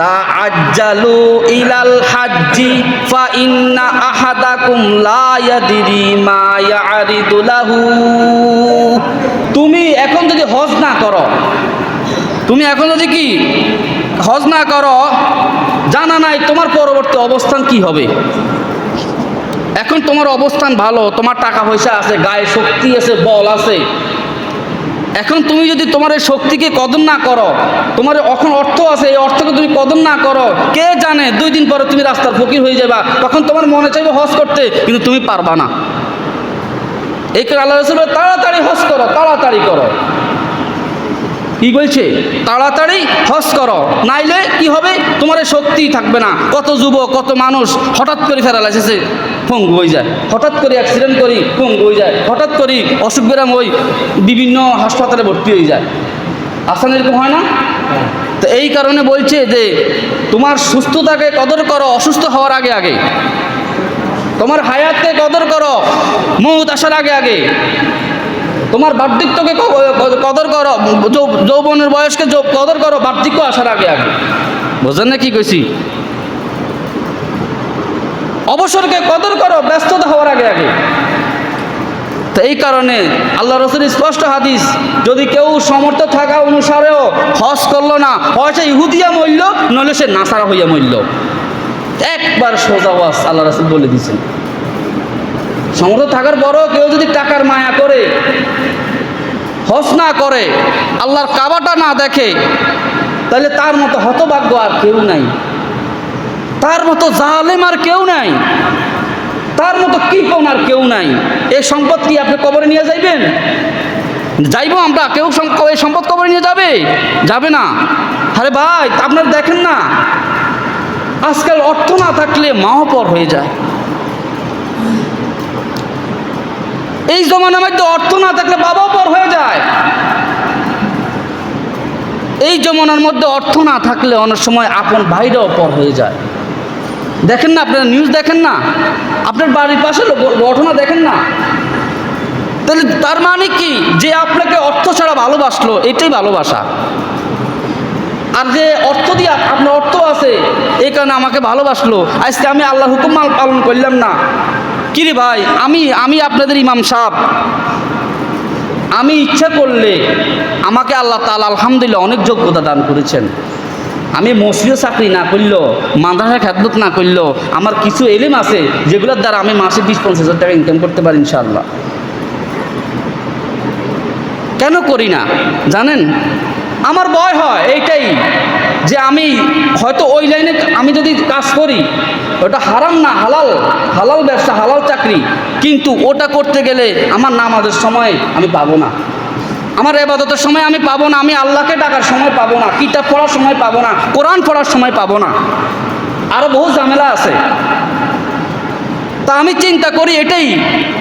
তা আজ্জালু ইলাল হাজ্জি ফা ইন্না আহাদাকুম লা ইয়াদরি মা ইয়ারিদু লাহু। তুমি এখন যদি হজ না করো, তুমি এখন যদি কি হজ না করো, জানা নাই তোমার পরবর্তী অবস্থান কি হবে? এখন তোমার অবস্থান ভালো, তোমার টাকা পয়সা আছে, গায়ে শক্তি আছে, বল আছে এখন তুমি যদি তোমার এই শক্তিকে কদর না করো, তোমার এখন অর্থ আছে, এই অর্থকে তুমি কদর না করো, কে জানে দুই দিন পরে তুমি রাস্তার ফকির হয়ে যাবা, তখন তোমার মনে চাইবে হজ করতে, কিন্তু তুমি পারবা না। এই কারণে আল্লাহ রসুল তাড়াতাড়ি হজ করো, তাড়াতাড়ি করো। কি বলছে? তাড়াতাড়ি হজ করো। নাইলে কি হবে? তোমার শক্তি থাকবে না। কত যুবক, কত মানুষ হঠাৎ করে লাগছে পঙ্গু হয়ে যায়। হঠাৎ করে অ্যাক্সিডেন্ট করি, পঙ্গু হয়ে যায়। হঠাৎ করে অসুখ বিরাম ওই বিভিন্ন হাসপাতালে ভর্তি হয়ে যায়। আসান এরকম হয় না? তো এই কারণে বলছে যে, তোমার সুস্থতাকে কদর করো, অসুস্থ হওয়ার আগে আগে। তোমার হায়াতকে কদর করো, মৌত আসার আগে আগে। তোমার বার্ধক্যকে কদর করো যৌবনের বয়সকে কদর করো, বার্ধক্য আসার আগে আগে। বুঝলেন না কি কইছি? অবসরকে কদর করো, ব্যস্ততা হওয়ার আগে আগে। তো এই কারণে আল্লাহ রসুল স্পষ্ট হাদিস, যদি কেউ সমর্থ থাকা অনুসারেও হজ করল না হয় সে ইহুদিয়া মূল্য নইলে সে নাসারা হইয়া মূল্য একবার সোজা ওয়াজ আল্লাহ রসুল বলে দিয়েছেন। সমর্থ থাকার পরও কেউ যদি টাকার মায়া করে হজ না করে, আল্লাহর কাবাটা না দেখে, তাহলে তার মতো হতভাগ্য আর কেউ নাই। তার মতো জালেম আর কেউ নাই। তার মতো কৃপণ আর কেউ নাই। এই সম্পদ কি আপনি কবরে নিয়ে যাইবেন? যাইবো আমরা, কেউ এই সম্পদ কবরে নিয়ে যাবে? যাবে না। আরে ভাই, আপনার দেখেন না। আজকাল অর্থ না থাকলে মাও পর হয়ে যায়। এই জমানার মধ্যে অর্থ না থাকলে বাবা পর হয়ে যায়। এই জমানার মধ্যে অর্থ না থাকলে অনেক সময় আপন ভাইরাও পর হয়ে যায়। দেখেন না, আপনারা নিউজ দেখেন না? আপনার বাড়ির পাশে ঘটনা দেখেন না? তাহলে তার মানে কি? যে আপনাকে অর্থ ছাড়া ভালোবাসলো, এটাই ভালোবাসা। আর যে অর্থ দিয়ে আপনার অর্থ আছে এই কারণে আমাকে ভালোবাসলো। আজকে আমি আল্লাহ হুকুম পালন করলাম না। কিরে ভাই, আমি আমি আপনাদের ইমাম সাহেব। আমি ইচ্ছা করলে আমাকে আল্লাহ তালা আলহামদুলিল্লাহ অনেক যোগ্যতা দান করেছেন। আমি মসজিদে চাকরি না করলেও মাদ্রাসা খ্যাতমত না করলেও, আমার কিছু এলিম আছে যেগুলোর দ্বারা আমি মাসে বিশ, পঞ্চাশ হাজার টাকা ইনকাম করতে পারি ইনশাআল্লাহ। কেন করি না? জানেন? আমার ভয় হয়, এইটাই। যে আমি হয়তো ওই লাইনে আমি যদি কাজ করি, ওটা হারাম না, হালাল। হালাল ব্যবসা, হালাল চাকরি। কিন্তু ওটা করতে গেলে আমার নামাজের সময় আমি পাবো না। আমার এবাদতের সময় আমি পাবো না, আমি আল্লাহকে ডাকার সময় পাবো না, কিতাব পড়ার সময় পাবো না, কোরআন পড়ার সময় পাবো না। আরও বহু ঝামেলা আছে। তা আমি চিন্তা করি এটাই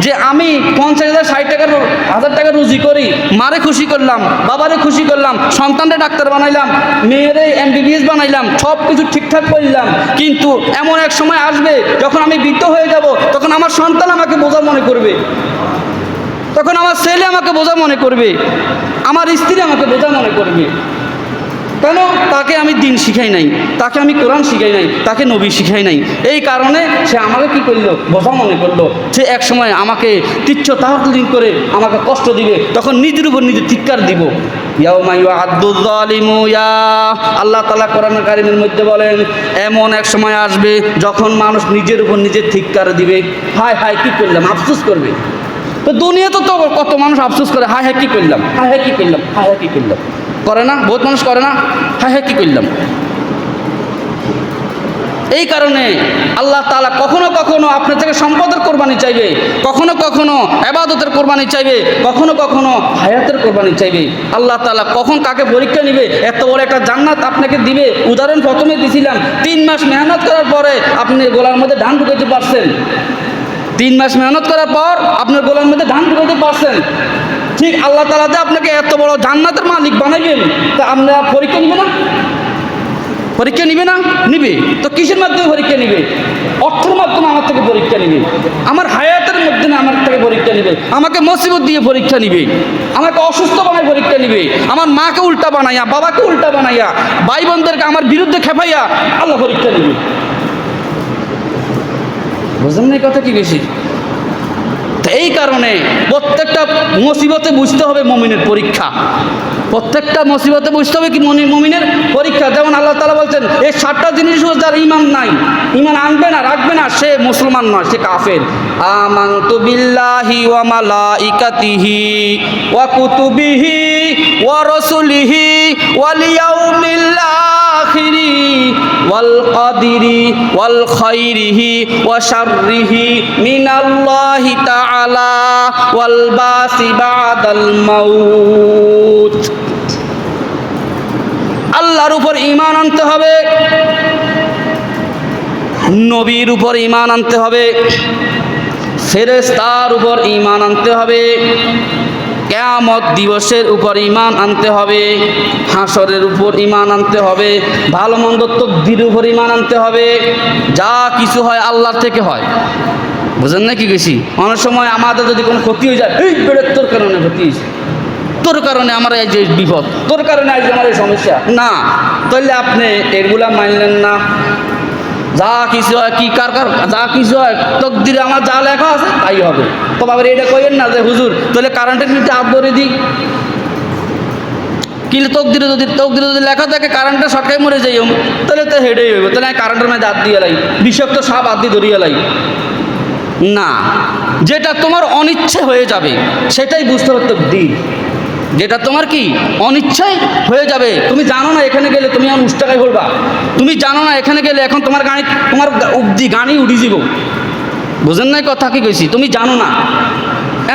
যে আমি পঞ্চাশ হাজার, ষাট টাকার হাজার টাকা রুজি করি, মারে খুশি করলাম, বাবারে খুশি করলাম, সন্তানরে ডাক্তার বানাইলাম, মেয়েরে এমবিবিএস বানাইলাম সব কিছু ঠিকঠাক করলাম। কিন্তু এমন এক সময় আসবে, যখন আমি বৃদ্ধ হয়ে যাব, তখন আমার সন্তান আমাকে বোঝা মনে করবে। তখন আমার ছেলে আমাকে বোঝা মনে করবে। আমার স্ত্রী আমাকে বোঝা মনে করবে। কেন? তাকে আমি দিন শিখাই নাই, তাকে আমি কোরআন শিখাই নাই, তাকে নবী শিখাই নাই। এই কারণে সে আমাকে কি করল? বোঝা মনে করল। সে এক সময় আমাকে তিচ্ছ তাহলিন করে আমাকে কষ্ট দিবে, তখন নিজের উপর নিজে ধিক্কার দিব। আল্লাহ তালা কোরআন কারিমের মধ্যে বলেন, এমন এক সময় আসবে যখন মানুষ নিজের উপর নিজের ধিক্কার দিবে। হায় হায়, কি করলাম? আফসোস করবে। তো দুনিয়াতে তো কত মানুষ আফসোস করে, হায় হায়, কি করলাম? হায় হায়, কি করলাম? হায় হায়, কি করলাম? করে না, বহুত মানুষ করে না। হায় হায়, কি করলাম? এই কারণে আল্লাহ তালা কখনো কখনো আপনার থেকে সম্পদের কোরবানি চাইবে, কখনো কখনো এবাদতের কোরবানি চাইবে, কখনো কখনো হায়াতের কোরবানি চাইবে। আল্লাহ তালা কখন কাকে পরীক্ষা নিবে? এত বড় একটা জান্নাত আপনাকে দিবে। উদাহরণ প্রথমে দিছিলাম, তিন মাস মেহনত করার পরে আপনি গোলার মধ্যে ধান ঢুকাইতে পারছেন। তিন মাস মেহনত করার পর আপনার গোলার মধ্যে ধান ঢুকাইতে পারছেন। ঠিক আল্লাহ তাআলা যে আপনাকে এত বড় জান্নাতের মালিক বানাইবেন তা আমরা পরীক্ষা নিবে না? পরীক্ষা নিবে না? নিবে। তো কিসের মাধ্যমে পরীক্ষা নিবে? অর্থের মাধ্যমে আমার থেকে পরীক্ষা নিবে। আমার হায়াতের মাধ্যমে আমার থেকে পরীক্ষা নিবে। আমাকে মসিবত দিয়ে পরীক্ষা নিবে। আমাকে অসুস্থ বানায় পরীক্ষা নিবে। আমার মাকে উল্টা বানাইয়া বাবাকে উল্টা বানাইয়া ভাই বোনদেরকে আমার বিরুদ্ধে খেপাইয়া আল্লাহ পরীক্ষা নিবে। বুঝলেন না কথা কি বেশি? এই কারণে প্রত্যেকটা মুসিবতে বুঝতে হবে মমিনের পরীক্ষা। প্রত্যেকটা মুসিবতে বুঝতে হবে কি মনি মমিনের পরীক্ষা। যেমন আল্লাহ তালা বলছেন, এই সাতটা জিনিস যার ইমান নাই। ইমান আনবে না, রাখবে না, সে মুসলমান নয়, সে কাফের। আমান্তু বিল্লাহি ওয়া মালাইকাতিহি ওয়া কুতুবিহি ওয়া রাসূলিহি ওয়াল আখিরি ওয়াল কাদিরি ওয়াল খাইরিহি ওয়া শাররিহি মিনাল্লাহি তাআলা ওয়াল বাসি বাদাল মাউত। আল্লাহর উপর ঈমান আনতে হবে। নবীর উপর ঈমান আনতে হবে। ফেরেশতার উপর ঈমান আনতে হবে। কেয়ামত দিবসের উপর ঈমান আনতে হবে হাসরের উপর ঈমান আনতে হবে ভালো মন্দ তকদির উপর ইমান আনতে হবে, যা কিছু হয় আল্লাহর থেকে হয়। বুঝেন না কি গেছি অনেক সময় আমাদের যদি কোনো ক্ষতি হয়ে যায়, এই বেড়ে তোর কারণে ক্ষতি হয়েছে। তোর কারণে আমার এই যে বিপদ, তোর কারণে আজ আমার এই সমস্যা। না তাহলে আপনি এগুলা মানলেন না। যা কিছু হয়, কি কার কার, যা কিছু হয়, তকদিরে আমার যা লেখা আছে, তাই হবে। তো বাবার এটা কইেন না যে, হুজুর, তাহলে কারেন্টের মিটার হাত ধরে দিই। কিন্তু তকদিরে যদি তকদিরে যদি লেখা থাকে কারেন্টটা সটকাই মরে যাই তাহলে তো হেডেই হইব। তাহলে কারেন্টের মধ্যে হাত দিয়ে লাই, বিষাক্ত সাপ হাত দিয়ে ধরিয়ে লাই। না, যেটা তোমার অনিচ্ছে হয়ে যাবে, সেটাই বুঝতে হবে তকদির। যেটা তোমার কি? অনিচ্ছাই হয়ে যাবে। তুমি জানো না এখানে গেলে তুমি আর উষ্টাকায় করবা তুমি জানো না এখানে গেলে এখন তোমার গাড়ি, তোমার উবদি গাড়ি উড়ি যাব। বুঝেন নাই কথা কি কইছি? তুমি জানো না।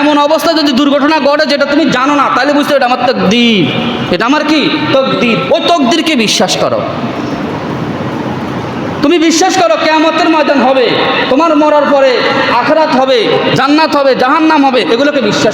এমন অবস্থায় যদি দুর্ঘটনা ঘটে যেটা তুমি জানো না, তাহলে বুঝতে এটা আমার তকদির। এটা আমার কি? তকদির। ওই তকদিরকে বিশ্বাস করো। তুমি বিশ্বাস করো কেয়ামতের ময়দান হবে, তোমার মরার পরে আখরাত হবে, জান্নাত হবে, জাহান্নাম হবে, এগুলোকে বিশ্বাস